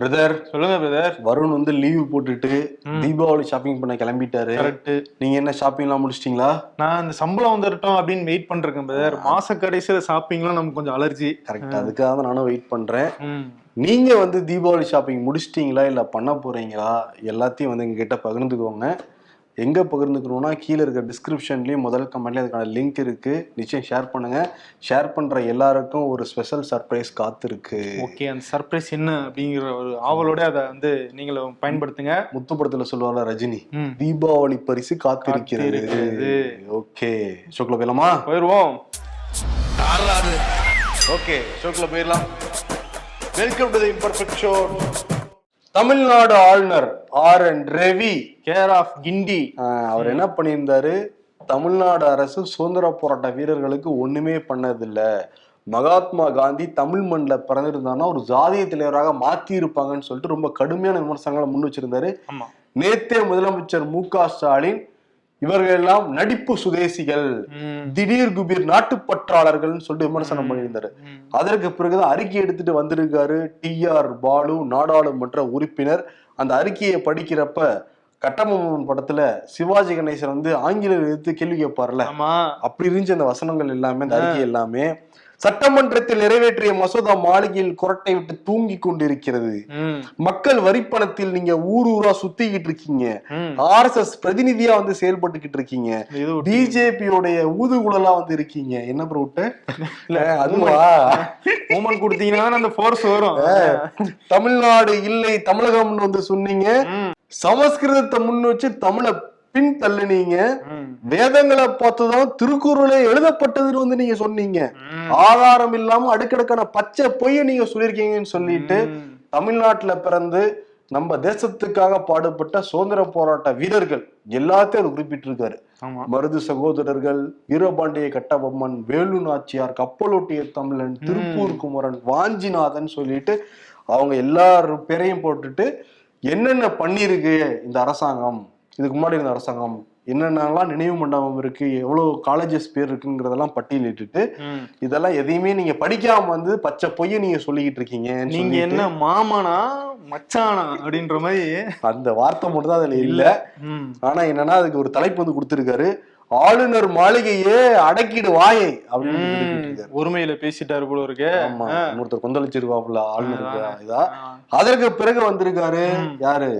Brother சொல்லுங்க brother Varun வந்து leave போட்டுட்டு தீபாவளி ஷாப்பிங் பண்ண கிளம்பிட்டாரு. கரெக்ட் நீங்க என்ன ஷாப்பிங் எல்லாம் முடிச்சிட்டீங்களா? நான் இந்த சம்பளம் வந்துட்டோம் அப்படின்னு வெயிட் பண்றேன் பிரதர் மாச கடைசியில ஷாப்பிங்லாம் நமக்கு கொஞ்சம் அலர்ஜி கரெக்ட் அதுக்காக தான் நானும் வெயிட் பண்றேன். நீங்க வந்து தீபாவளி ஷாப்பிங் முடிச்சிட்டீங்களா? இல்ல பண்ண போறீங்களா? எல்லாத்தையும் வந்து எங்ககிட்ட பகிர்ந்துக்கோங்க. எங்க பகிர்ந்துக்கணும்னா கீழே இருக்க டிஸ்கிரிப்ஷன்லயும் முதல் கமெண்ட்லயும் அதுக்கான லிங்க் இருக்கு. நிச்சயம் ஷேர் பண்ணுங்க. ஷேர் பண்ற எல்லாருக்கும் ஒரு ஸ்பெஷல் சர்ப்ரைஸ் காத்திருக்கு. ஓகே அந்த சர்ப்ரைஸ் என்ன அப்படிங்கிற ஒரு ஆவலோட அதை வந்து நீங்களும் பயன்படுத்துங்க. முத்துப்படத்துல சொல்லுவாங்க ரஜினி. தீபாவளி பரிசு காத்திருக்கிறது. ஓகே ஷோக்குள்ள போயிடலாமா? போயிருவோம் ஓகே ஷோக்குள்ள போயிடலாம். Welcome to the imperfect show Tamil Nadu ஆளுநர் R. N. Ravi care of Guindy அவர் என்ன பண்ணியிருந்தாரு? தமிழ்நாடு அரசு சுதந்திர போராட்ட வீரர்களுக்கு ஒண்ணுமே பண்ணதில்ல. மகாத்மா காந்தி தமிழ் மண்ணில் பிறந்திருந்தாருன்னா ஒரு ஜாதிய தலைவராக மாத்தி இருப்பாங்கன்னு சொல்லிட்டு ரொம்ப கடுமையான விமர்சனங்களை முன் வச்சிருந்தாரு. நேத்தே முதலமைச்சர் மு க ஸ்டாலின் இவர்கள் எல்லாம் நடிப்பு சுதேசிகள். திடீர் குபீர் நாட்டுப்பற்றாளர்கள்னு சொல்லிட்டு விமர்சனம் பண்ணியிருந்தாரு. அதற்கு பிறகுதான் அறிக்கை எடுத்துட்டு வந்திருக்காரு டி ஆர் பாலு நாடாளுமன்ற உறுப்பினர். அந்த அறிக்கையை படிக்கிறப்ப கட்டபொம்மன் படத்துல சிவாஜி கணேசன் வந்து ஆங்கிலம் எடுத்து கேள்வி கேட்பார்ல. அப்படி இருந்துச்சு அந்த வசனங்கள் எல்லாமே அந்த அறிக்கை எல்லாமே. சட்டமன்றத்தில் நிறைவேற்றிய மசோதா மாளிகையில் குரட்டை விட்டு தூங்கி கொண்டிருக்கிறது. மக்கள் வரிப்பணத்தில் நீங்க ஊர் ஊரா சுத்திக்கிட்டு இருக்கீங்க. ம். ஆர்எஸ்எஸ் பிரதிநிதியா வந்து செயல்பட்டுக்கிட்டு இருக்கீங்க. பிஜேபியோடைய ஊதுகுழலா வந்து இருக்கீங்க. என்ன ப்ரோ இல்ல அதுவா மூமெண்ட் கொடுத்தீங்கன்னா அந்த ஃபோர்ஸ் வரும். தமிழ்நாடு இல்லை தமிழகம்னு வந்து சொன்னீங்க. சமஸ்கிருதத்தை முன் வச்சு தமிழை பின் தள்ளுனீங்க. வேதங்களை பார்த்துதான் திருக்குறளே எழுதப்பட்டதுன்னு வந்து நீங்க சொன்னீங்க. ஆதாரம் இல்லாம அடுக்கடுக்கான பச்சை பொய்ய நீங்க சொல்லியிருக்கீங்கன்னு சொல்லிட்டு. தமிழ்நாட்டுல பிறந்து நம்ம தேசத்துக்காக பாடுபட்ட சுதந்திர போராட்ட வீரர்கள் எல்லாத்தையும் அவர் குறிப்பிட்டிருக்காரு மருது சகோதரர்கள் வீரபாண்டிய கட்டபொம்மன் வேலு நாச்சியார் கப்பலோட்டிய தமிழன் திருப்பூர் குமரன் வாஞ்சிநாதன் சொல்லிட்டு அவங்க எல்லார் பேரையும் போட்டுட்டு என்னென்ன பண்ணிருக்கு இந்த அரசாங்கம் இதுக்கு முன்னாடி இருந்த அரசாங்கம் என்னென்னலாம் நினைவு மண்டபம் இருக்கு எவ்வளவு காலேஜஸ் பேர் இருக்குங்கிறதெல்லாம் பட்டியலிட்டுட்டு ம். இதெல்லாம் எதையுமே நீங்க படிக்காம வந்து பச்சை பொய்ய நீங்க சொல்லிக்கிட்டு இருக்கீங்க நீங்க என்ன மாமனா மச்சானா அப்படின்ற மாதிரி அந்த வார்த்தை மட்டும் தான் அதுல இல்ல. ஆனா என்னன்னா அதுக்கு ஒரு தலைப்பு வந்து கொடுத்திருக்காரு ஆளுநர் மாளிகையே அடக்கிடு வாயை அப்படின்னு. ஒருமையில பேசிட்டாரு போல இருக்கு ஆமா இன்னொருத்தர் கொந்தளிச்சிருவாப்புல ஆளுநருக்கு ஆ. இதா. அதற்கு பிறகு வந்திருக்காரு. யாரு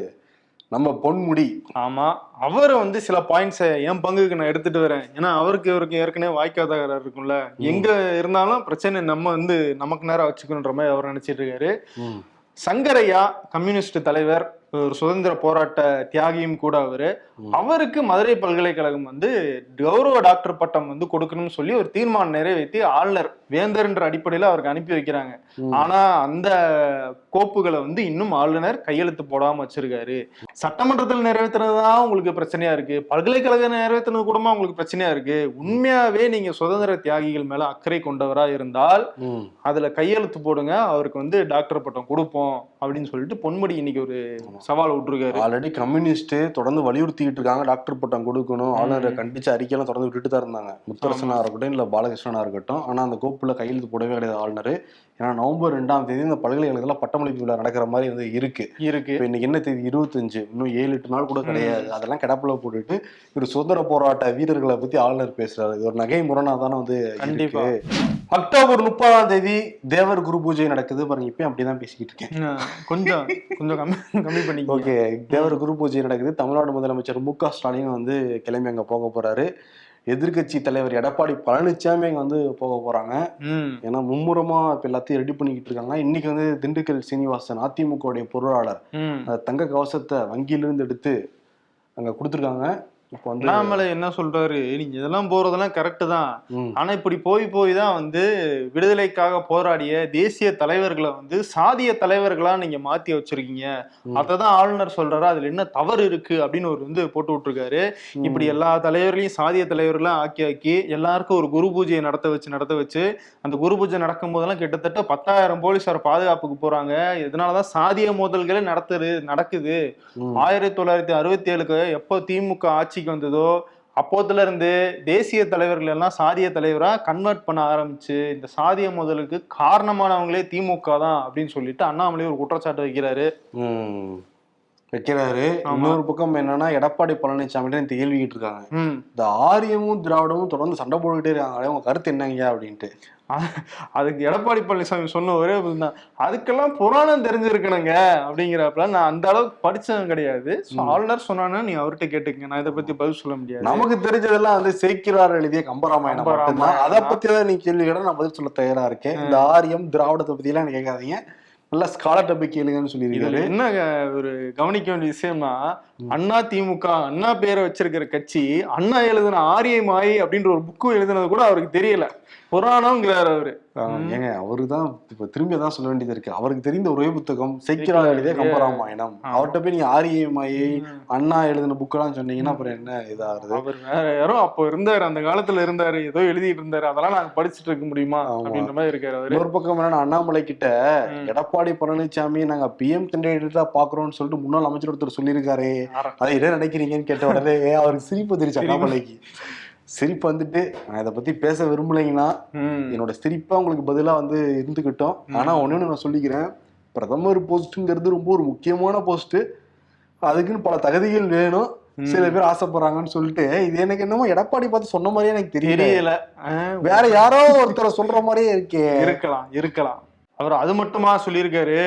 நம்ம பொன்முடி. ஆமா. அவர் வந்து சில பாயிண்ட்ஸை என் பங்குக்கு நான் எடுத்துட்டு வரேன். ஏன்னா அவருக்கு இவருக்கு ஏற்கனவே வாய்க்காதகராக இருக்கும்ல. எங்க இருந்தாலும் பிரச்சனை நம்ம வந்து நமக்கு நேரம் வச்சுக்கணுன்ற மாதிரி அவர் நினைச்சிட்டு இருக்காரு. சங்கரையா கம்யூனிஸ்ட் தலைவர் ஒரு சுதந்திர போராட்ட தியாகியும் கூட அவரு. அவருக்கு மதுரை பல்கலைக்கழகம் வந்து கௌரவ டாக்டர் பட்டம் வந்து கொடுக்கணும்னு சொல்லி ஒரு தீர்மானம் நிறைவேற்றி ஆளுநர் வேந்தர்ன்ற அடிப்படையில அவருக்கு அனுப்பி வைக்கிறாங்க. ஆனா அந்த கோப்புகளை வந்து இன்னும் ஆளுநர் கையெழுத்து போடாம வச்சிருக்காரு. சட்டமன்றத்தில் நிறைவேற்றுனதுதான் உங்களுக்கு பிரச்சனையா இருக்கு? பல்கலைக்கழகம் நிறைவேற்றினது கூடமா உங்களுக்கு பிரச்சனையா இருக்கு? உண்மையாவே நீங்க சுதந்திர தியாகிகள் மேல அக்கறை கொண்டவரா இருந்தால். அதுல கையெழுத்து போடுங்க அவருக்கு வந்து டாக்டர் பட்டம் கொடுப்போம் அப்படின்னு சொல்லிட்டு பொன்முடி இன்னைக்கு ஒரு சவால் விட்டுருக்காரு. ஆல்ரெடி கம்யூனிஸ்ட் தொடர்ந்து வலியுறுத்திக்கிட்டு இருக்காங்க டாக்டர் பட்டம் கொடுக்கணும் ஆளுநரை கண்டிச்சு அறிக்கையெல்லாம் தொடர்ந்து விட்டுட்டு தான் இருந்தாங்க. முத்தரசனா இருக்கட்டும் இல்ல பாலகிருஷ்ணனா இருக்கட்டும். ஆனா அந்த கோப்புல கையெழுத்து போடவே கிடையாது ஆளுநர். ஏன்னா நவம்பர் ரெண்டாம் தேதி இந்த பல்கலைக்கழகத்துல பட்டமளிப்பு விழா நடக்கிற மாதிரி வந்து இருக்கு. இருக்கு. இப்ப இன்னைக்கு என்ன தேதி? இருபத்தஞ்சு. இன்னும் ஏழு எட்டு நாள் கூட கிடையாது. அதெல்லாம் கிடப்புல போட்டுட்டு ஒரு சுதந்திர போராட்ட வீரர்களை பத்தி ஆளுநர் பேசுறாரு. இது ஒரு நகை முரணா தானே வந்து கண்டிப்பா. அக்டோபர் முப்பதாம் தேதி தேவர் குரு பூஜை நடக்குது. பாருங்க இப்பயும் அப்படிதான் பேசிக்கிட்டு இருக்கேன். கொஞ்சம் கொஞ்சம் கம்மி கம்மி பண்ணிக்கோ ஓகே தேவர் குரு பூஜை நடக்குது. தமிழ்நாடு முதலமைச்சர் மு க ஸ்டாலின் வந்து கிளம்பி அங்க போக போறாரு. எதிர்க்கட்சி தலைவர் எடப்பாடி பழனிசாமி அங்க வந்து போக போறாங்க. ம். ஏன்னா மும்முரமா இப்ப எல்லாத்தையும் ரெடி பண்ணிக்கிட்டு இருக்காங்க இன்னைக்கு வந்து திண்டுக்கல் சீனிவாசன் அதிமுகவுடைய பொருளாளர் தங்க கவசத்தை வங்கியிலிருந்து எடுத்து அங்க கொடுத்துருக்காங்க. இப்போ வந்து அண்ணாமலை என்ன சொல்றாரு? நீங்க இதெல்லாம் போறதெல்லாம் கரெக்ட் தான். ஆனா இப்படி போய் போய் தான் வந்து விடுதலைக்காக போராடிய தேசிய தலைவர்களை வந்து சாதிய தலைவர்களா நீங்க மாத்தி வச்சிருக்கீங்க. அததான் ஆளுநர் சொல்றாரு. அதுல என்ன தவறு இருக்கு அப்படின்னு ஒரு வந்து போட்டு விட்டுருக்காரு. இப்படி எல்லா தலைவர்களையும் சாதிய தலைவர்களா ஆக்கி ஆக்கி எல்லாருக்கும் ஒரு குரு பூஜையை நடத்த வச்சு நடத்த வச்சு அந்த குரு பூஜை நடக்கும் போதெல்லாம் கிட்டத்தட்ட பத்தாயிரம் போலீசார் பாதுகாப்புக்கு போறாங்க. இதனாலதான் சாதிய மோதல்களே நடத்துது நடக்குது. ஆயிரத்தி தொள்ளாயிரத்தி அறுபத்தி ஏழுக்கு எப்போ திமுக ஆட்சிக்கு வந்ததோ அப்போத்துல இருந்து தேசிய தலைவர்கள் எல்லாம் சாதிய தலைவரா கன்வெர்ட் பண்ண ஆரம்பிச்சு இந்த சாதிய முதலுக்கு காரணமானவங்களே திமுக தான் அப்படின்னு சொல்லிட்டு அண்ணாமலை ஒரு குற்றச்சாட்டு வைக்கிறாரு. வைக்கிறாரு. இன்னொரு பக்கம் என்னன்னா எடப்பாடி பழனிசாமி கேள்விக்கிட்டு இருக்காங்க இந்த ஆரியமும் திராவிடமும் தொடர்ந்து சண்டை போட்டுக்கிட்டே இருக்காங்க உங்க கருத்து என்னங்க அப்படின்ட்டு. அதுக்கு எடப்பாடி பழனிசாமி சொன்ன ஒரே தான். அதுக்கெல்லாம் புராணம் தெரிஞ்சிருக்கணுங்க அப்படிங்கிறப்ப நான் அந்த அளவுக்கு படிச்சதும் கிடையாது. ஆளுநர் சொன்னானா நீ அவர்கிட்ட கேட்டுக்கங்க. நான் இதை பத்தி பதில் சொல்ல முடியாது. நமக்கு தெரிஞ்சதெல்லாம் வந்து சேக்கிரார் எழுதிய கம்பராமாயணம். மட்டும்தான். அதை பத்தி தான் நீ கேள்வி கேட்டா நான் பதில் சொல்ல தயாரா இருக்கேன். இந்த ஆரியம் திராவிடத்தை பத்தி எல்லாம் கேட்காதீங்க. நல்லா ஸ்காலர் டபிக் கேளுங்கன்னு சொல்லியிருக்காரு. என்ன ஒரு கவனிக்க வேண்டிய விஷயம்னா அண்ணா திமுக அண்ணா பேரை வச்சிருக்கிற கட்சி அண்ணா எழுதின ஆரியமாயி அப்படின்ற ஒரு புக்கு எழுதினது கூட அவருக்கு தெரியல. புராணம்ங்கிறாரு அவரு. ஏங்க அவரு தான் இப்ப திரும்பி தான் சொல்ல வேண்டியது இருக்கு. அவருக்கு தெரிந்த ஒரே புத்தகம் சேக்கிரார் எழுதிய கம்பராமாயணம். அவர்கிட்ட போய் நீங்க ஆரியமாயி அண்ணா எழுதின புக்கெல்லாம் சொன்னீங்கன்னா அப்புறம் என்ன இதாகுது அவர் வேற யாரோ அப்போ இருந்தாரு அந்த காலத்துல இருந்தாரு ஏதோ எழுதிட்டு இருந்தாரு. அதெல்லாம் நாங்க படிச்சுட்டு இருக்க முடியுமா. அப்படின்ற மாதிரி இருக்காரு அவரு. இன்னொரு பக்கம் என்னன்னா அண்ணாமலை கிட்ட எடப்பாடி பழனிசாமி நாங்க பிஎம் கேண்டிடேட்டா பாக்குறோம்னு சொல்லிட்டு முன்னாள் அமைச்சர் ஒருத்தர் சொல்லியிருக்காரு. அதை என்ன நினைக்கிறீங்கன்னு கேட்ட உடனே அவருக்கு சிரிப்பு வந்துருச்சு அண்ணாமலைக்கு. சிரிப்பு வந்துட்டு நான் இதை பத்தி பேச விரும்பலைங்கன்னா. என்னோட சிரிப்பா உங்களுக்கு பதிலா வந்து இருந்துக்கிட்டோம் ஆனா ஒண்ணு நான் சொல்லிக்கிறேன். பிரதமர் போஸ்ட்ங்கிறது ரொம்ப ஒரு முக்கியமான போஸ்ட் அதுக்குன்னு பல தகுதிகள் வேணும். சில பேர் ஆசைப்படுறாங்கன்னு சொல்லிட்டு இது எனக்கு என்னமோ எடப்பாடி பார்த்து சொன்ன மாதிரியே எனக்கு தெரியல. வேற யாரோ ஒருத்தரை சொல்ற மாதிரியே இருக்கே. இருக்கலாம் இருக்கலாம். அவர் அது மட்டுமா சொல்லியிருக்காரு.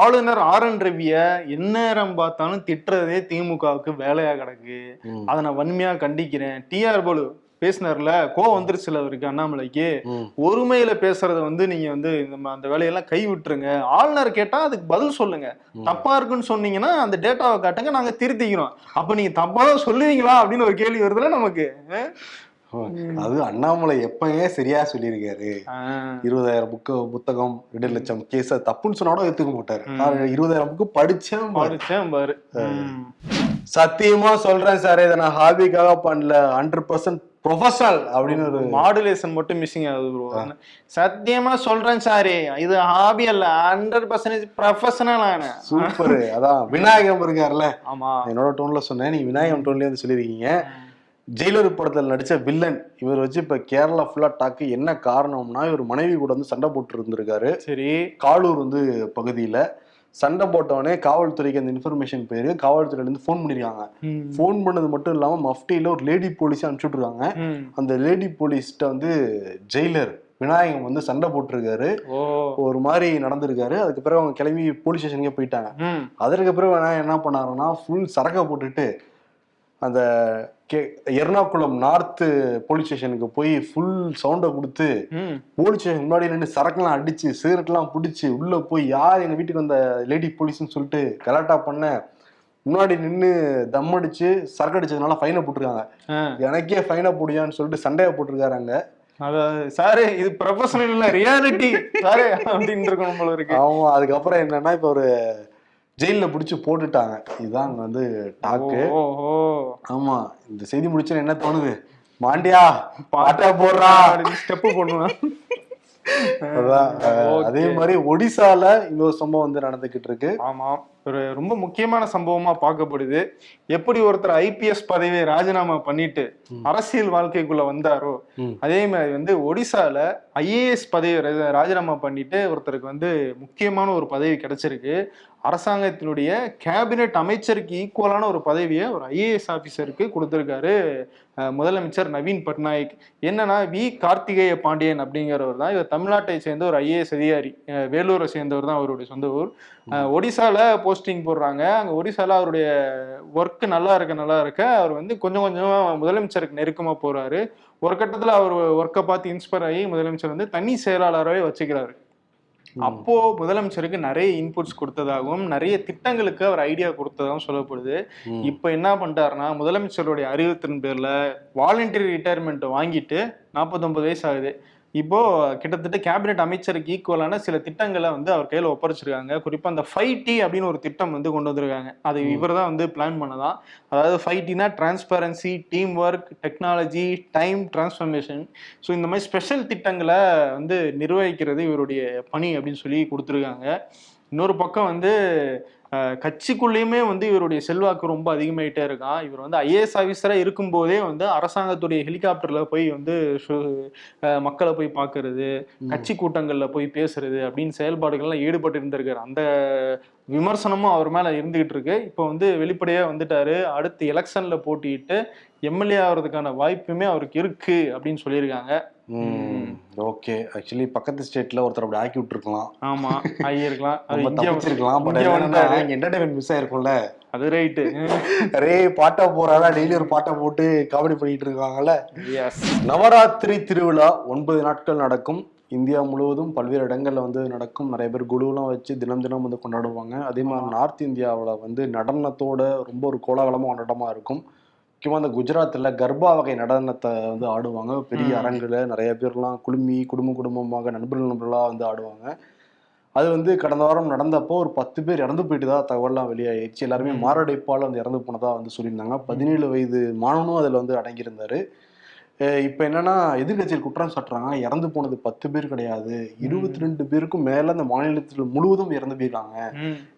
ஆளுநர் ஆர் என் ரவிய எந்நேரம் பார்த்தாலும் திட்டுறதே திமுகவுக்கு வேலையா கிடக்கு. அதை நான் வன்மையா கண்டிக்கிறேன். டிஆர் போலு பேசினார்ல கோவம் வந்துருச்சுல அவருக்கு அண்ணாமலைக்கு. ஒருமையில பேசுறத வந்து நீங்க வந்து அந்த வேலையெல்லாம் கை விட்டுருங்க. ஆளுநர் கேட்டா அதுக்கு பதில் சொல்லுங்க. தப்பா இருக்குன்னு சொன்னீங்கன்னா அந்த டேட்டாவை காட்டுங்க நாங்க திருத்திக்கிறோம். அப்ப நீங்க தப்பா தான் சொல்லுவீங்களா? அப்படின்னு ஒரு கேள்வி வருதுல நமக்கு. அது அண்ணாமலை எப்பயே சரியா சொல்லியிருக்காரு. இருபதாயிரம் புக்கு புத்தகம் ரெண்டு லட்சம் கேஸ் தப்புன்னு சொன்னா கூட ஏத்துக்க மாட்டாரு. இருபதாயிரம் புக்கு படிச்சேன். படிச்சேன் பாரு. சத்தியமா சொல்றேன் சார் இதை நான் ஹாபிக்காக பண்ணல. ஹண்ட்ரட் பர்சன்ட் ப்ரொஃபஷனல் அப்படின்னு ஒரு மாடுலேஷன் மட்டும் மிஸ்ஸிங் ஆகுது ப்ரோ சத்தியமா சொல்றேன் சாரி இது ஹாபி அல்ல. ஹண்ட்ரட் பர்சன்டேஜ் ப்ரொஃபஷனல் ஆன சூப்பர். அதான் விநாயகம் இருக்காருல்ல ஆமா. என்னோட டோன்ல சொன்னேன். நீங்க விநாயகம் டோன்லயே வந்து சொல்லியிருக்கீங்க. ஜெயிலர் படத்துல நடிச்ச வில்லன் இவர் வச்சு இப்ப கேரளா ஃபுல்லா டாக்கு என்ன காரணம்னா இவர் மனைவி கூட வந்து சண்டை போட்டு இருந்திருக்காரு. சரி. காலூர் வந்து பகுதியில சண்டை போட்டவனே காவல்துறைக்கு அந்த இன்ஃபர்மேஷன் போயிரு காவல்துறையில இருந்து ஃபோன் பண்ணிருக்காங்க. ம். ஃபோன் பண்ணது மட்டும் இல்லாம மஃப்டியில ஒரு லேடி போலீஸ் ம். அந்த லேடி போலீஸ்கிட்ட வந்து ஜெயிலர் விநாயகம் வந்து சண்டை போட்டிருக்காரு. ஒரு மாதிரி நடந்திருக்காரு. அதுக்கு பிறகு அவங்க கிளம்பி போலீஸ் ஸ்டேஷனுக்கே போயிட்டாங்க. அதற்கு பிறகு விநாயகம் என்ன பண்ணாருன்னா ஃபுல் சரக்கை போட்டுட்டு அந்த கே எர்ணாகுளம் நார்த்து போலீஸ் ஸ்டேஷனுக்கு போய் ஃபுல் சவுண்டை கொடுத்து. போலீஸ் ஸ்டேஷன் முன்னாடி நின்று சரக்குலாம் அடிச்சு சிகரெட்லாம் பிடிச்சி உள்ள போய் யார் எங்க வீட்டுக்கு வந்த லேடி போலீஸ்னு சொல்லிட்டு கலாட்டா பண்ண முன்னாடி நின்று தம் அடிச்சு சரக்கு அடிச்சதுனால ஃபைனை போட்டிருக்காங்க. எனக்கே ஃபைனை போடியான்னு சொல்லிட்டு சண்டையை போட்டிருக்காரு அங்க அதாவது சாரு இது ப்ரொஃபஷனல் இல்ல ரியாலிட்டி சாரு அப்படின்னு இருக்கணும் போல இருக்கு ஆமா அதுக்கப்புறம் என்னன்னா இப்ப ஒரு ஜெயில பிடிச்சி போட்டுட்டாங்க. இதுதான் அங்க வந்து டாக்கு ஆமா இந்த செய்தி முடிச்சு என்ன தோணுது? மாண்டியா பாட்டா போடுறா. ஸ்டெப் பண்ணுவேன் அதான், அஹ், அதே மாதிரி ஒடிசால இன்னொரு சம்பவம் வந்து நடந்துகிட்டு இருக்கு. ஆமா ஒரு ரொம்ப முக்கியமான சம்பவமா பார்க்கப்படுது. எப்படி ஒருத்தர் ஐபிஎஸ் பதவியை ராஜினாமா பண்ணிட்டு அரசியல் வாழ்க்கைக்குள்ள வந்தாரோ. அதே மாதிரி வந்து ஒடிசால ஐஏஎஸ் பதவி ராஜினாமா பண்ணிட்டு ஒருத்தருக்கு வந்து முக்கியமான ஒரு பதவி கிடைச்சிருக்கு. அரசாங்கத்தினுடைய கேபினெட் அமைச்சருக்கு ஈக்குவலான ஒரு பதவியை ஒரு ஐஏஎஸ் ஆஃபீஸருக்கு கொடுத்துருக்காரு முதலமைச்சர் நவீன் பட்நாயக். என்னன்னா வி. கார்த்திகேய பாண்டியன் அப்படிங்கிறவர் தான். இவர் தமிழ்நாட்டை சேர்ந்த ஒரு ஐஏஎஸ் அதிகாரி. வேலூரை சேர்ந்தவர் தான் அவருடைய சொந்த ஊர். ஒடிசால போஸ்டிங் போடுறாங்க. அங்கே ஒடிசால அவருடைய ஒர்க் நல்லா இருக்க நல்லா இருக்க. அவர் வந்து கொஞ்சம் கொஞ்சமா முதலமைச்சருக்கு நெருக்கமாக போறாரு. ஒரு கட்டத்தில் அவர் ஒர்க்கை பார்த்து இன்ஸ்பயர் ஆகி முதலமைச்சர் வந்து தனி செயலாளராகவே வச்சுக்கிறாரு. அப்போ முதலமைச்சருக்கு நிறைய இன்புட்ஸ் கொடுத்ததாகவும் நிறைய திட்டங்களுக்கு அவர் ஐடியா கொடுத்ததாகவும் சொல்லப்படுது. இப்போ என்ன பண்ணிட்டாருன்னா முதலமைச்சருடைய அறிவுத்தின் பேர்ல வாலண்டரி ரிட்டையர்மெண்ட் வாங்கிட்டு 49 வயசு ஆகுது. இப்போ கிட்டத்தட்ட கேபினெட் அமைச்சருக்கு ஈக்குவலான சில திட்டங்களை வந்து அவர் கையில ஒப்படைச்சிருக்காங்க. குறிப்பா அந்த ஃபைவ் டி அப்படின்னு ஒரு திட்டம் வந்து கொண்டு வந்திருக்காங்க. அது இவர் தான் வந்து பிளான் பண்ணதான் அதாவது five Tina transparency team work technology time transformation so இந்த மாதிரி ஸ்பெஷல் திட்டங்களை வந்து நிர்வகிக்கிறது இவருடைய பணி அப்படின்னு சொல்லி கொடுத்துருக்காங்க. இன்னொரு பக்கம் வந்து கட்சிக்குள்ளேயுமே வந்து இவருடைய செல்வாக்கு ரொம்ப அதிகமாயிட்டே இருக்கான். இவர் வந்து ஐஏஎஸ் ஆஃபீஸரா இருக்கும்போதே வந்து அரசாங்கத்துடைய ஹெலிகாப்டர்ல போய் வந்து மக்களை போய் பார்க்கறது கட்சி கூட்டங்கள்ல போய் பேசுறது அப்படின்னு செயல்பாடுகள்லாம் ஈடுபட்டு இருந்திருக்காரு. அந்த விமர்சனமும் அவர் மேல இருந்துகிட்டு இருக்கு. இப்போ வந்து வெளிப்படையா வந்துட்டாரு. அடுத்து எலெக்ஷன்ல போட்டியிட்டு எம்எல்ஏ ஆகிறதுக்கான வாய்ப்புமே அவருக்கு இருக்கு அப்படின்னு சொல்லியிருக்காங்க. ஓகே. ஆக்சுவலி பக்கத்து ஸ்டேட்ல ஒருத்தர் அப்படி ஆக்கி விட்டுருக்கலாம். ஆமா. ஆகியிருக்கலாம். இங்க என்டர்டைன்மெண்ட் மிஸ் ஆயிருக்கும்ல? அது ரைட்டு நிறைய பாட்டா போறாங்க டெய்லி ஒரு பாட்டை போட்டு காமெடி பண்ணிட்டு இருக்காங்கல்ல? நவராத்திரி திருவிழா ஒன்பது நாட்கள் நடக்கும். இந்தியா முழுவதும் பல்வேறு இடங்கள்ல வந்து நடக்கும். நிறைய பேர் குழுவெல்லாம் வச்சு தினம் தினம் வந்து கொண்டாடுவாங்க. அதே மாதிரி நார்த் இந்தியாவில் வந்து நடனத்தோட ரொம்ப ஒரு கோலாகலமா கொண்டாட்டமா இருக்கும். முக்கியமாக இந்த குஜராத்தில் கர்பா வகை நடனத்தை வந்து ஆடுவாங்க. பெரிய. அரங்குல நிறைய பேர்லாம் குழுமி குடும்ப குடும்பமாக நண்பர்கள் நண்பர்களாக வந்து ஆடுவாங்க. அது வந்து கடந்த வாரம் நடந்தப்போ ஒரு பத்து பேர் இறந்து போயிட்டு தான் தகவல்லாம் வெளியாயிடுச்சு. எல்லாருமே. மாரடைப்பால் வந்து இறந்து போனதா வந்து சொல்லியிருந்தாங்க. பதினேழு வயது மாணவனும் அதில் வந்து அடங்கியிருந்தாரு. இப்ப என்னன்னா எதிர்க்கட்சியில் குற்றம் சாட்டுறாங்க. இறந்து போனது பத்து பேர் கிடையாது. இருபத்தி ரெண்டு பேருக்கும் மேல அந்த மாநிலத்தில் முழுவதும் இறந்து போயிருக்காங்க.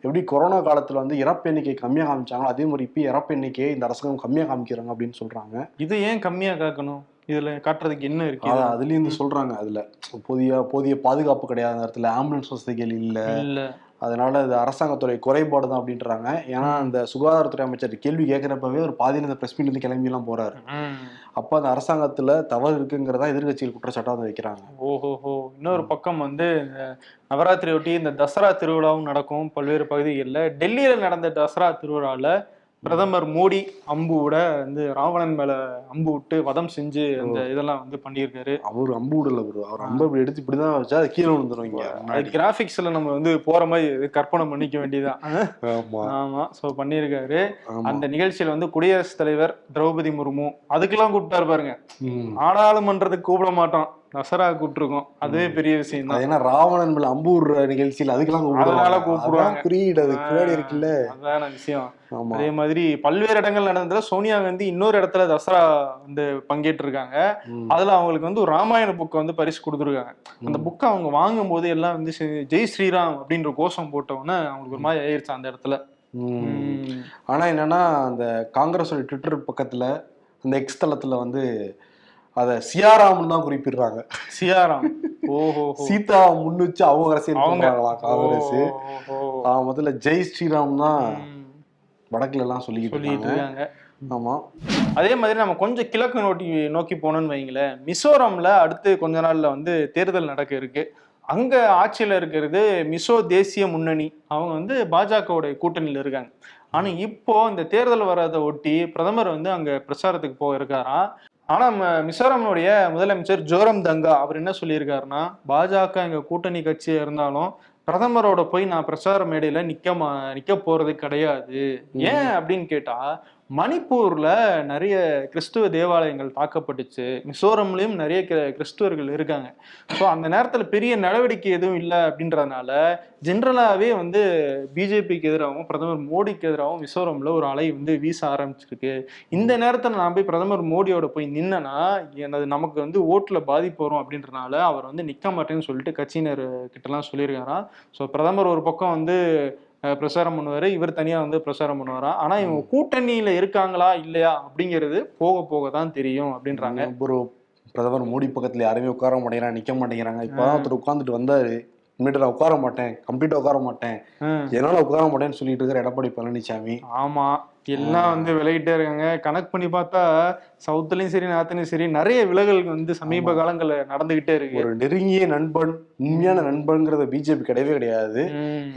எப்படி கொரோனா காலத்துல வந்து இறப்பு எண்ணிக்கை கம்மியா காமிச்சாங்களோ அதே மாதிரி இப்பயும் இறப்பு எண்ணிக்கையை இந்த அரசாங்கம் கம்மியா காமிக்கிறாங்க அப்படின்னு சொல்றாங்க. இது ஏன் கம்மியா காக்கணும்? இதுல காட்டுறதுக்கு என்ன இருக்கு? அதான் அதுலயும் இருந்து சொல்றாங்க. அதுல போதிய போதிய பாதுகாப்பு கிடையாது அந்த இடத்துல. ஆம்புலன்ஸ் வசதிகள் இல்ல. இல்ல. அதனால இது அரசாங்கத்துறை குறைபாடு தான் அப்படின்றாங்க. ஏன்னா அந்த சுகாதாரத்துறை அமைச்சர் கேள்வி கேட்கிறப்பவே ஒரு பாதியில இந்த பிரஸ் மீட்ல இருந்து கிளம்பி எல்லாம் போறாரு. அப்ப அந்த அரசாங்கத்துல தவறு இருக்குங்கிறதா எதிர்க்கட்சிகள் குற்றச்சாட்டா வந்து வைக்கிறாங்க. ஓஹோஹோ. இன்னொரு பக்கம் வந்து நவராத்திரி ஒட்டி இந்த தசரா திருவிழாவும் நடக்கும் பல்வேறு பகுதிகளில். டெல்லியில நடந்த தசரா திருவிழால பிரதமர் மோடி அம்பு விட வந்து ராவணன் மேல அம்பு விட்டு வதம் செஞ்சு அந்த இதெல்லாம் வந்து பண்ணியிருக்காரு. அவர் அம்பு விடல bro. அவர் அம்பு இப்படி எடுத்து இப்படிதான் வச்சா அது கீழே அது முன்னாடி. கிராபிக்ஸ்ல நம்ம வந்து போற மாதிரி கற்பனை பண்ணிக்க வேண்டியதான் ஆமா. சோ பண்ணியிருக்காரு. அந்த நிகழ்ச்சியில வந்து குடியரசுத் தலைவர் திரௌபதி முர்மு அதுக்கெல்லாம் கூப்பிட்டாரு பாருங்க. நாடாளுமன்றத்துக்கு கூப்பிட மாட்டோம். தசரா கூப்பிட்டுருக்கோம். அதுவே பெரிய விஷயம் அது தான் ஏன்னா ராவணன் மேல அம்பு விடுற நிகழ்ச்சியில் அதுக்கெல்லாம் அதனால கூப்பிடுவாங்க. குறியீடு அது இருக்குல்ல. அதான விஷயம். அதே மாதிரி பல்வேறு இடங்கள் நடந்ததுல சோனியா காந்தி இன்னொரு இடத்துல தசரா வந்து பங்கேற்று இருக்காங்க ம். அதுல அவங்களுக்கு வந்து ஒரு ராமாயண புக்கை வந்து பரிசு கொடுத்துருக்காங்க. அந்த புக்கை அவங்க வாங்கும் போது எல்லாம் வந்து ஜெய் ஸ்ரீராம் அப்படின்ற கோஷம் போட்டவுடனே அவங்களுக்கு ஒரு மாதிரி ஆயிருச்சு அந்த இடத்துல. ஆனா என்னன்னா அந்த காங்கிரஸோட ட்விட்டர் பக்கத்துல அந்த எக்ஸ் தளத்துல வந்து அத சியாராமன் தான் குறிப்பிடுறாங்க. சியாராம். ஓஹோ சீதா முன் வச்சு அவங்க அரசியல் அவங்க. பண்றாங்களாம் காங்கிரஸ்? முதல்ல ஜெய் ஸ்ரீராம் தான் வடக்குல எல்லாம் சொல்லிக்கிட்டு இருக்காங்க. ஆமா. அதே மாதிரி நம்ம கொஞ்சம் கிழக்கு நோக்கி நோக்கி போனோம்னு வைங்களேன் மிசோரம்ல அடுத்து கொஞ்ச நாள்ல வந்து தேர்தல் நடக்க இருக்கு. அங்க ஆட்சியில இருக்கிறது மிசோ தேசிய முன்னணி. அவங்க வந்து பாஜகவுடைய கூட்டணியில இருக்காங்க. ஆனா இப்போ இந்த தேர்தல் வராத ஒட்டி பிரதமர் வந்து அங்க பிரச்சாரத்துக்கு போக இருக்காராம் ஆனா ம- மிசோரமுடைய முதலமைச்சர் ஜோரம் தங்கா அவர் என்ன சொல்லியிருக்காருன்னா பாஜக எங்க கூட்டணி கட்சியா இருந்தாலும் பிரதமரோட போய் நான் பிரச்சார மேடையில நிக்க மா நிக்க போறது கிடையாது. ஏன் அப்படின்னு கேட்டா மணிப்பூரில் நிறைய கிறிஸ்துவ தேவாலயங்கள் தாக்கப்பட்டுச்சு. மிசோரம்லேயும் நிறைய கிறிஸ்துவர்கள் இருக்காங்க. ஸோ அந்த நேரத்தில் பெரிய நடவடிக்கை எதுவும் இல்லை அப்படின்றதுனால ஜென்ரலாகவே வந்து பிஜேபிக்கு எதிராகவும் பிரதமர் மோடிக்கு எதிராகவும் மிசோரமில் ஒரு அலை வந்து வீச ஆரம்பிச்சிருக்கு. இந்த நேரத்தில் நான் போய் பிரதமர் மோடியோட போய் நின்னனா எனது நமக்கு வந்து ஓட்டில் பாதிப்பு வரும் அப்படின்றனால அவர் வந்து நிற்க மாட்டேன்னு சொல்லிட்டு கட்சியினர் கிட்டலாம் சொல்லியிருக்காராம். ஸோ பிரதமர் ஒரு பக்கம் வந்து அஹ், பிரச்சாரம் பண்ணுவாரு. இவர் தனியா வந்து பிரச்சாரம் பண்ணுவாராம் ஆனா இவங்க கூட்டணியில இருக்காங்களா? இல்லையா? அப்படிங்கிறது போக போக தான் தெரியும் அப்படின்றாங்க. ஒரு பிரதமர் மோடி பக்கத்துல யாருமே உட்கார மாட்டேங்கிறாங்க நிக்க மாட்டேங்கிறாங்க. இப்பதான் ஒருத்தர் உட்கார்ந்துட்டு வந்தாரு. இனிமேட்டு நான் உட்கார மாட்டேன். கம்ப்ளீட்டா உட்கார மாட்டேன். என்னால உட்கார மாட்டேன்னு சொல்லிட்டு இருக்கிற எடப்பாடி பழனிசாமி ஆமா. எல்லாம் வந்து விலகிட்டே இருக்காங்க. கணக்கு பண்ணி பார்த்தா சவுத்துலயும் சரி நார்த்லயும் சரி நிறைய விலகல் வந்து சமீப காலங்கள்ல நடந்துகிட்டே இருக்கு. ஒரு நெருங்கிய நண்பன் உண்மையான நண்பன்கிறத பிஜேபி கிடையவே கிடையாது.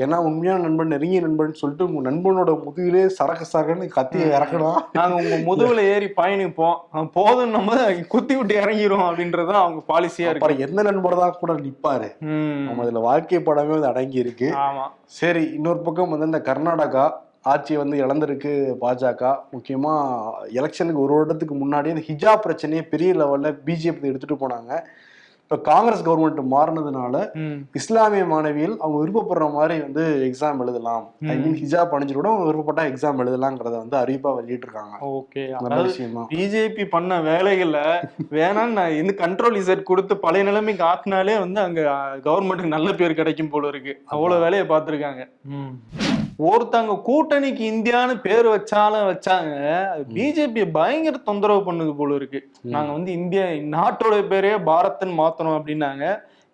ஏன்னா உண்மையான நண்பன் நெருங்கிய நண்பன் சொல்லிட்டு உங்க நண்பனோட முதுகிலே சரக்கு சரக்குன்னு கத்திய இறக்கலாம் நாங்க உங்க முதுகுல ஏறி பயணிப்போம். போதும் நம்ம குத்தி விட்டு இறங்கிரும் அப்படின்றது அவங்க பாலிசியா இருக்கு. எந்த நண்பர் தான் கூட நிப்பாரு. நம்ம இதுல வாழ்க்கை படமே வந்து அடங்கி இருக்கு சரி இன்னொரு பக்கம் வந்து இந்த கர்நாடகா ஆட்சியை வந்து இழந்திருக்கு பாஜக. முக்கியமா எலெக்ஷனுக்கு ஒரு வருடத்துக்கு முன்னாடி இந்த ஹிஜாப் பிரச்சனையை பெரிய லெவல்ல பிஜேபி எடுத்துட்டு போனாங்க. இப்ப காங்கிரஸ் கவர்மெண்ட் மாறினதுனால. இஸ்லாமிய மாணவிகள் அவங்க விருப்பப்படுற மாதிரி வந்து எக்ஸாம் எழுதலாம். ஐ மீன் ஹிஜாப் அணிஞ்சிட்டு கூட அவங்க விருப்பப்பட்டா எக்ஸாம் எழுதலாங்கிறத வந்து அறிவிப்பா வெளியிட்டிருக்காங்க. ஓகே. நல்ல அதாவது விஷயம் பிஜேபி பண்ண வேலைகளை வேணான்னு நான் இந்த கண்ட்ரோல் இசட் கொடுத்து பழைய நிலைமைக்கு ஆக்குனாலே வந்து அங்க கவர்மெண்ட்டுக்கு நல்ல பேர் கிடைக்கும் போல இருக்கு. அவ்வளவு வேலையை பார்த்திருக்காங்க. ஒருத்தங்க கூட்டணிக்கு இந்தியான்னு பேர் வச்சாலும் வச்சாங்க பிஜேபி பயங்கர தொந்தரவு பண்ணுது போல இருக்கு. நாங்க வந்து இந்தியா நாட்டோட பேரே பாரத்னு மாத்தணும் அப்படின்னாங்க.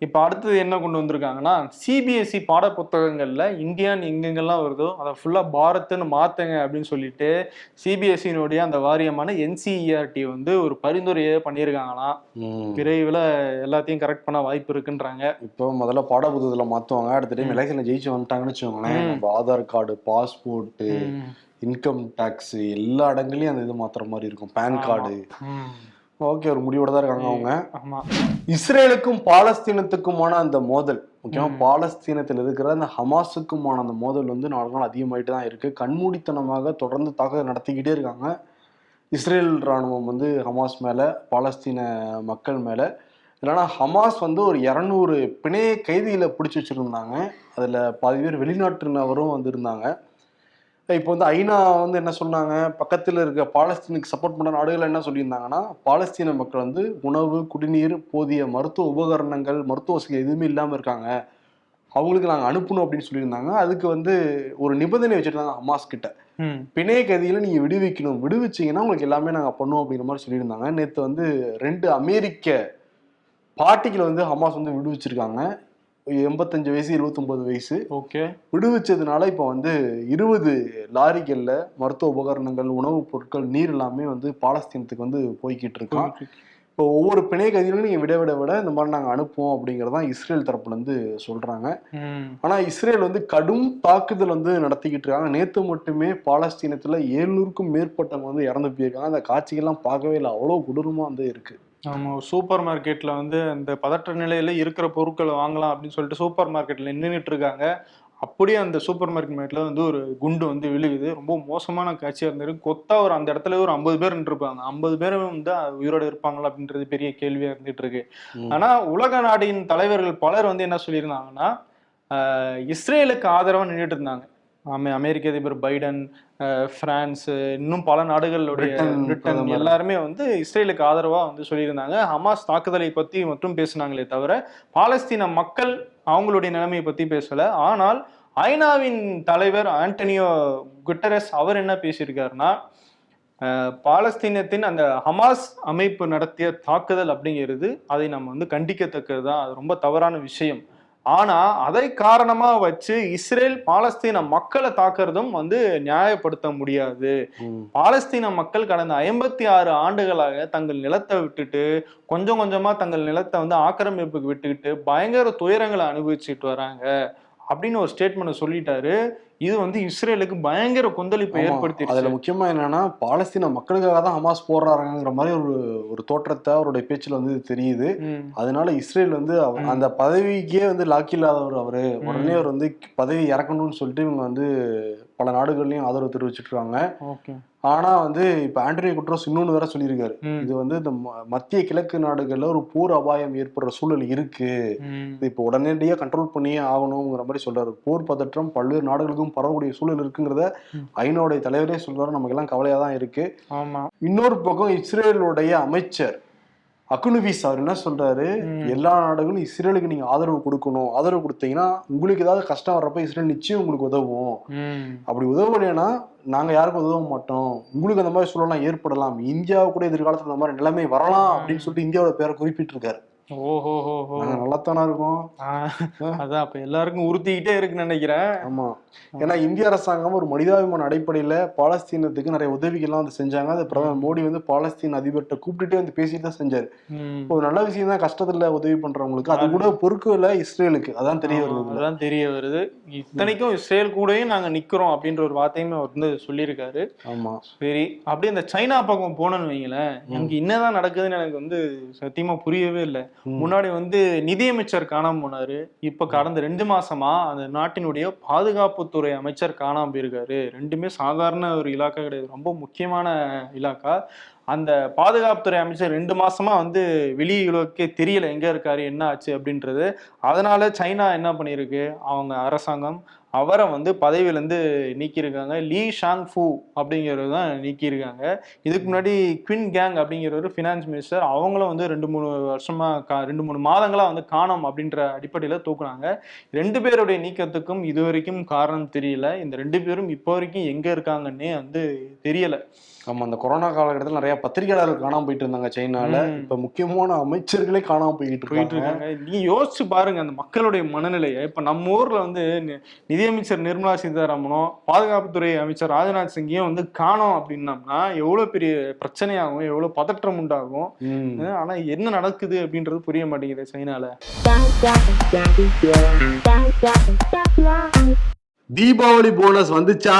இப்ப அடுத்தது என்ன கொண்டு வந்திருக்காங்கன்னா சிபிஎஸ்இ பாட புத்தகங்கள்ல இந்தியான்னு எங்கெங்கெல்லாம் வருதோ அதை ஃபுல்லா பாரத்னு மாத்துங்க அப்படின்னு சொல்லிட்டு சிபிஎஸ்சியினுடைய அந்த வாரியமான என்சிஇஆர்டி வந்து ஒரு பரிந்துரையை பண்ணியிருக்காங்களாம் ம். விரைவில் எல்லாத்தையும் கரெக்ட் பண்ண வாய்ப்பு இருக்குன்றாங்க இப்போ முதல்ல பாடப்புத்தகத்துல மாத்துவாங்க அடுத்த டைம் எலெக்ஷன்ல ஜெயிச்சு வந்துட்டாங்கன்னு வச்சுக்கோங்களேன். நம்ம Aadhaar card passport income tax எல்லா இடங்களையும் அந்த இது மாத்துற மாதிரி இருக்கும் பேன். கார்டு. ஓகே ஒரு முடிவோட தான் இருக்காங்க அவங்க. ஆமா. இஸ்ரேலுக்கும் பாலஸ்தீனத்துக்குமான அந்த மோதல் முக்கியமா. பாலஸ்தீனத்தில் இருக்கிற அந்த ஹமாஸுக்குமான அந்த மோதல் வந்து நாலு நாள் அதிகமாயிட்டு தான் இருக்கு. கண்மூடித்தனமாக தொடர்ந்து தாக்குதல் நடத்திக்கிட்டே இருக்காங்க. இஸ்ரேல் ராணுவம் வந்து ஹமாஸ் மேல பாலஸ்தீன மக்கள் மேல. இல்லைன்னா ஹமாஸ் வந்து ஒரு இரநூறு பிணைய கைதிகளை பிடிச்சி வச்சிருந்தாங்க. அதுல பாதி பேர் வெளிநாட்டினவரும் வந்து இருந்தாங்க. இப்போ வந்து ஐநா வந்து என்ன சொன்னாங்க? பக்கத்தில் இருக்க பாலஸ்தீனுக்கு சப்போர்ட் பண்ண நாடுகள் என்ன சொல்லியிருந்தாங்கன்னா பாலஸ்தீன மக்கள் வந்து உணவு குடிநீர் போதிய மருத்துவ உபகரணங்கள் மருத்துவ வசதி எதுவுமே இல்லாமல் இருக்காங்க. அவங்களுக்கு நாங்கள் அனுப்பணும் அப்படின்னு சொல்லியிருந்தாங்க. அதுக்கு வந்து ஒரு நிபந்தனை வச்சுருந்தாங்க ஹமாஸ் கிட்ட. பிணைய கைதிகளை நீங்கள் விடுவிக்கணும். விடுவிச்சீங்கன்னா உங்களுக்கு எல்லாமே நாங்கள் பண்ணுவோம் அப்படிங்கிற மாதிரி சொல்லியிருந்தாங்க. நேற்று வந்து ரெண்டு அமெரிக்க பாட்டிகளை வந்து ஹமாஸ் வந்து விடுவிச்சிருக்காங்க. எண்பத்தஞ்சு வயசு இருபத்தொன்பது வயசு. ஓகே. விடுவிச்சதுனால இப்போ வந்து இருபது லாரிகள்ல மருத்துவ உபகரணங்கள் உணவுப் பொருட்கள் நீர் எல்லாமே வந்து பாலஸ்தீனத்துக்கு வந்து போய்கிட்டு இருக்கான் இப்போ ஒவ்வொரு பிணை கைதிகளும் நீங்க விட விட விட இந்த மாதிரி நாங்க அனுப்புவோம் அப்படிங்கறதான் இஸ்ரேல் தரப்புல இருந்து சொல்றாங்க. ம். ஆனா இஸ்ரேல் வந்து கடும் தாக்குதல் வந்து நடத்திக்கிட்டு இருக்காங்க. நேத்து மட்டுமே பாலஸ்தீனத்துல ஏழ்நூறுக்கும் மேற்பட்டவங்க வந்து இறந்து போயிருக்காங்க. அந்த காட்சிகள்லாம் பார்க்கவே இல்லை. அவ்வளவு கொடூரமா வந்து இருக்கு. ஒரு சூப்பர் மார்க்கெட்ல வந்து அந்த பதற்ற நிலையில இருக்கிற பொருட்களை வாங்கலாம் அப்படின்னு சொல்லிட்டு சூப்பர் மார்க்கெட்ல நின்றுட்டு இருக்காங்க. அப்படியே அந்த சூப்பர் மார்க்கெட்ல வந்து ஒரு குண்டு வந்து விழுகுது. ரொம்ப மோசமான காட்சியா இருந்தது. கொத்தா ஒரு அந்த இடத்துல ஒரு ஐம்பது பேர் நின்றுருப்பாங்க. ஐம்பது பேர் வந்து உயிரோட இருப்பாங்களா அப்படின்றது பெரிய கேள்வியா இருந்துட்டு இருக்கு. ம். ஆனா உலக நாடின் தலைவர்கள் பலர் வந்து என்ன சொல்லியிருந்தாங்கன்னா இஸ்ரேலுக்கு ஆதரவா நின்றுட்டு இருந்தாங்க. அமெரிக்க அதிபர் பைடன் பிரான்ஸ் இன்னும் பல நாடுகளுடைய பிரிட்டன். எல்லாருமே வந்து இஸ்ரேலுக்கு ஆதரவா வந்து சொல்லியிருந்தாங்க. ஹமாஸ் தாக்குதலை பத்தி மட்டும் பேசினாங்களே தவிர பாலஸ்தீன மக்கள் அவங்களுடைய நிலைமையை பத்தி பேசல. ஆனால் ஐநாவின் தலைவர் ஆண்டனியோ குட்டரஸ் அவர் என்ன பேசியிருக்காருன்னா பாலஸ்தீனத்தின் அந்த ஹமாஸ் அமைப்பு நடத்திய தாக்குதல் அப்படிங்கிறது அதை நம்ம வந்து கண்டிக்கத்தக்கது தான் அது ரொம்ப தவறான விஷயம். ஆனா அதை காரணமா வச்சு இஸ்ரேல் பாலஸ்தீன மக்களை தாக்குறதும் வந்து நியாயப்படுத்த முடியாது. பாலஸ்தீன மக்கள் கடந்த ஐம்பத்தி ஆறு ஆண்டுகளாக தங்கள் நிலத்தை விட்டுட்டு கொஞ்சம் கொஞ்சமா தங்கள் நிலத்தை வந்து ஆக்கிரமிப்புக்கு விட்டுக்கிட்டு பயங்கர துயரங்களை அனுபவிச்சுட்டு வராங்க அப்படின்னு ஒரு ஸ்டேட்மெண்ட் சொல்லிட்டாரு இது வந்து இஸ்ரேலுக்கு பயங்கர கொந்தளிப்பை ஆமா. அதுல முக்கியமா என்னன்னா பாலஸ்தீன மக்களுக்காக தான் ஹமாஸ் போடுறாங்கிற மாதிரி ஒரு ஒரு தோற்றத்தை அவருடைய பேச்சுல வந்து தெரியுது அதனால இஸ்ரேல் வந்து. அந்த பதவிக்கே வந்து லாக் இல்லாதவர் அவரு. உடனே அவர் வந்து பதவி இறக்கணும்னு சொல்லிட்டு இவங்க வந்து பல நாடுகள்லயும் ஆதரவு தெரிவிச்சிட்டு இருக்காங்க ஓகே. ஆனா வந்து இப்ப ஆண்டனி குட்ரோஸ் இன்னொன்னு வேற சொல்லியிருக்காரு. இது வந்து இந்த மத்திய கிழக்கு நாடுகள்ல ஒரு போர் அபாயம் ஏற்படுற சூழல் இருக்கு. இது இப்போ உடனடியா கண்ட்ரோல் பண்ணியே ஆகணுங்கிற மாதிரி சொல்றாரு. போர் பதற்றம் பல்வேறு நாடுகளுக்கும் பரவக்கூடிய சூழல் இருக்குங்கிறத ம். ஐநாவுடைய தலைவரே சொல்றாரு. நமக்கு எல்லாம் கவலையா தான் இருக்கு இன்னொரு பக்கம் இஸ்ரேலுடைய அமைச்சர் அக்குனுபீஸ் அவர் என்ன சொல்றாரு. எல்லா நாடுகளும் இஸ்ரேலுக்கு நீங்க ஆதரவு கொடுக்கணும். ஆதரவு கொடுத்தீங்கன்னா உங்களுக்கு ஏதாவது கஷ்டம் வர்றப்ப இஸ்ரேல் நிச்சயம் உங்களுக்கு உதவும். அப்படி உதவலைன்னா நாங்க யாருக்கும் உதவ மாட்டோம். உங்களுக்கு அந்த மாதிரி சூழலாம் ஏற்படலாம். இந்தியாவு கூட எதிர்காலத்துல அந்த மாதிரி நிலைமை வரலாம் அப்படின்னு சொல்லிட்டு இந்தியாவோட பேரை குறிப்பிட்டிருக்காரு. ஓஹோ ஹோ ஹோ நாங்க நல்லாத்தானா இருக்கோம். அதான் அப்ப எல்லாருக்கும் உறுத்திக்கிட்டே இருக்குன்னு நினைக்கிறேன். ஆமா. ஏன்னா இந்திய அரசாங்கம் ஒரு மனிதாபிமான அடிப்படையில பாலஸ்தீனத்துக்கு நிறைய உதவிகள்லாம் வந்து செஞ்சாங்க. அது பிரதமர் மோடி வந்து பாலஸ்தீன் அதிபர்கிட்ட கூப்பிட்டுட்டே வந்து பேசிட்டு தான் செஞ்சாரு. ஒரு நல்ல விஷயம் தான் கஷ்டத்துல உதவி பண்றவங்களுக்கு. அது கூட பொறுக்கல இஸ்ரேலுக்கு. அதான் தெரிய வருது. அதான் தெரிய வருது. இத்தனைக்கும் இஸ்ரேல் கூடயும் நாங்க நிக்கிறோம் அப்படின்ற ஒரு வார்த்தையுமே அவர் வந்து சொல்லியிருக்காரு. ஆமா. சரி அப்படியே இந்த சைனா பக்கம் போனோம்னு வைங்களேன். அங்க என்னதான் நடக்குதுன்னு எனக்கு வந்து சத்தியமா புரியவே இல்லை. முன்னாடி வந்து நிதியமைச்சர் காணாம போனாரு. இப்ப கடந்த ரெண்டு மாசமா அந்த நாட்டினுடைய பாதுகாப்புத்துறை அமைச்சர் காணாம போயிருக்காரு. ரெண்டுமே சாதாரண ஒரு இலாக்கா கிடையாது. ரொம்ப முக்கியமான இலாக்கா. அந்த பாதுகாப்புத்துறை அமைச்சர் ரெண்டு மாசமா வந்து வெளியுலகே தெரியல எங்க இருக்காரு என்ன ஆச்சு அப்படின்றது. அதனால சைனா என்ன பண்ணியிருக்கு? அவங்க அரசாங்கம் அவரை வந்து பதவியிலேருந்து நீக்கியிருக்காங்க. லீ ஷாங் ஃபூ அப்படிங்கிறவர் தான் நீக்கியிருக்காங்க. இதுக்கு முன்னாடி குவின் கேங் அப்படிங்கிறவர் ஃபினான்ஸ் மினிஸ்டர் அவங்களும் வந்து ரெண்டு மூணு வருஷமா கா ரெண்டு மூணு மாதங்களா வந்து காணோம் அப்படின்ற அடிப்படையில் தூக்குனாங்க. ரெண்டு பேருடைய நீக்கத்துக்கும் இது வரைக்கும் காரணம் தெரியல. இந்த ரெண்டு பேரும் இப்போ வரைக்கும் எங்க இருக்காங்கன்னே வந்து தெரியல. ஆமா அந்த கொரோனா காலகட்டத்தில் நிறைய பத்திரிகையாளர்கள் காணாம போயிட்டு இருந்தாங்க சைனால. இப்ப முக்கியமான அமைச்சர்களே காணாம போயிட்டு போயிட்டு இருக்காங்க. நீ யோசிச்சு பாருங்க அந்த மக்களுடைய மனநிலையை. இப்ப நம்ம ஊர்ல வந்து நி- நிதியமைச்சர் நிர்மலா சீதாராமனும் பாதுகாப்புத்துறை அமைச்சர் ராஜ்நாத் சிங்கையும் வந்து காணோம் அப்படின்னம்னா எவ்வளவு பெரிய பிரச்சனையாகும் எவ்வளவு பதற்றம் உண்டாகும். ஆனா என்ன நடக்குது அப்படின்றது புரிய மாட்டேங்குது சைனால. தீபாவளி போனஸ் வந்துச்சா?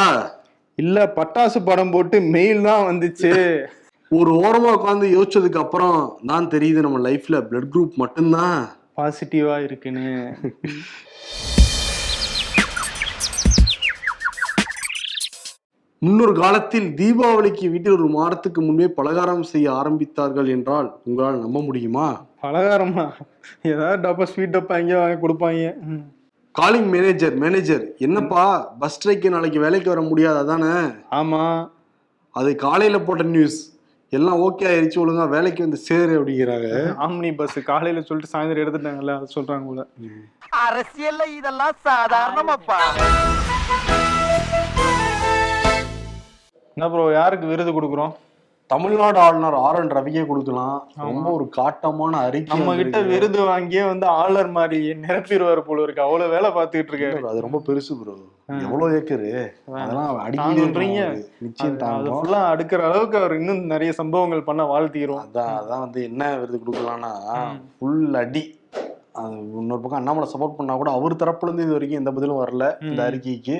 இல்ல பட்டாசு படம் போட்டு மெயில் தான் வந்துச்சு. ஒரு ஓரமா உட்காந்து யோசிச்சதுக்கு அப்புறம் தான் தெரியுது நம்ம லைஃப்ல பிளட் குரூப் மட்டும்தான். பாசிட்டிவா இருக்குன்னு. முன்னொரு காலத்தில் தீபாவளிக்கு வீட்டில் ஒரு மாதத்துக்கு முன்பே பலகாரம் செய்ய ஆரம்பித்தார்கள் என்றால் உங்களால் நம்ப முடியுமா? பலகாரமா? ஏதாவது டப்பா ஸ்வீட் டப்பா எங்கேயோ வாங்கி கொடுப்பாங்க. காலிங் மேனேஜர் மேனேஜர் என்னப்பா பஸ் ஸ்ட்ரைக்கு நாளைக்கு வேலைக்கு வர முடியாது அதானே ஆமா. அது காலையில போட்ட நியூஸ் எல்லாம் ஓகே ஆயிருச்சு ஒழுங்கா வேலைக்கு வந்து சேரு அப்படிங்கிறாங்க. ஆம்னி பஸ் காலையில சொல்லிட்டு சாயந்தரம் எடுத்துட்டாங்கல்ல அதை சொல்றாங்க போல. அரசியல்ல இதெல்லாம் சாதாரணமாப்பா. என்ன ப்ரோ யாருக்கு விருது கொடுக்குறோம்? தமிழ்நாடு ஆளுநர் ஆர் என் ரவிக்கே கொடுக்கலாம். ரொம்ப ஒரு காட்டமான அறிக்கை நம்ம கிட்ட. விருது வாங்கியே வந்து ஆளுநர் மாதிரி நிரப்பிடுவார் போல இருக்கு. அவ்வளவு வேலை பார்த்துக்கிட்டு இருக்காரு. அது ரொம்ப பெருசு ப்ரோ எவ்வளவு ஏக்கரு அதெல்லாம். அடிக்கிறீங்க நிச்சயம் அடுக்கிற அளவுக்கு அவர் இன்னும் நிறைய சம்பவங்கள் பண்ண வாழ்த்திக்கிறோம் அதான் அதான் வந்து என்ன விருது கொடுக்கலாம்னா ஃபுல் அடி. அது இன்னொரு பக்கம் அண்ணாமலை சப்போர்ட் பண்ணா கூட அவர் தரப்புல இருந்து இது வரைக்கும் எந்த பதிலும் வரல இந்த அறிக்கைக்கு.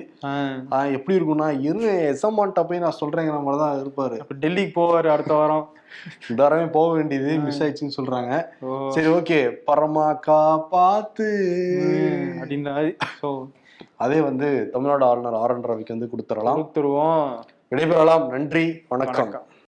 எப்படி இருக்கும்னா இரு எசமான்ட்ட போய் நான் சொல்றேங்கிற மாதிரி தான் இருப்பாரு. அப்ப டெல்லிக்கு போவாரு அடுத்த வாரம். இந்த வாரமே போக வேண்டியது மிஸ் ஆயிடுச்சுன்னு சொல்றாங்க. சரி ஓகே பரமாக்கா பார்த்து அப்படின்ற ஸோ அதே வந்து தமிழ்நாடு ஆளுநர் ஆர் என் ரவிக்கு வந்து கொடுத்துடலாம். கொடுத்துருவோம். விடைபெறலாம். நன்றி. வணக்கம்.